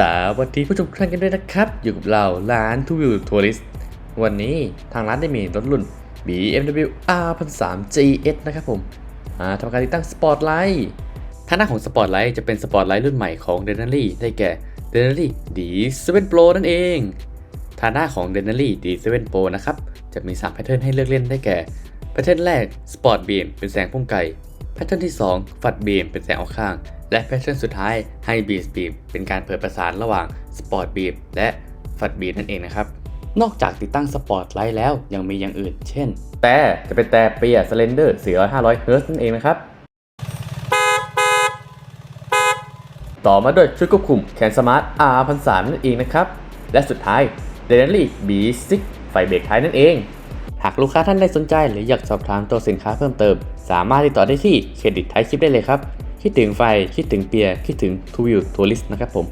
สวัสดีผู้ชมทุกท่านกันด้วยนะครับ อยู่กับเราร้านทูวิวทัวริสวันนี้ทางร้านได้มีรถรุ่น BMW R 1 3 GS นะครับผมมาทำการติดตั้งสปอร์ตไลท์ทางหน้าของสปอร์ตไลท์จะเป็นสปอร์ตไลท์รุ่นใหม่ของ d e n a l y ได้แก่ d e n a l y D7 Pro นั่นเองทางหน้าของ d e n a l y D7 Pro นะครับ จะมี3แพทเทิร์นให้เลือกเล่นได้แก่แพทเทิร์นแรก Sport Beam เป็นแสงพุ่งไกล แพทเทิร์นที่2ฝัดบีมเป็นแสงออกข้าง และแพทเทิร์นสุดท้ายให้บีสบีมเป็นการเปิดประสานระหว่างสปอร์ตบีมและฝัดบีมนั่นเองนะครับ นอกจากติดตั้งสปอร์ตไลท์แล้วยังมีอย่างอื่น เช่น แต่จะเป็นแต่เปียสเลนเดอร์400 500เฮิร์ตนั่นเองนะครับต่อมาด้วยชุดควบคุมแคนสมาร์ท R 1 3 3นั่นเองนะครับ และสุดท้าย d e n a l y B6 ไฟเบรกท้ายนั่นเอง หากลูกค้าท่านใดสนใจหรืออยากสอบถามตัวสินค้าเพิ่มเติม สามารถติดต่อได้ที่เครดิตท้ายคลิปได้เลยครับ คิดถึงไฟ คิดถึงเปียร์คิดถึงทูวิวทัวริสนะครับผม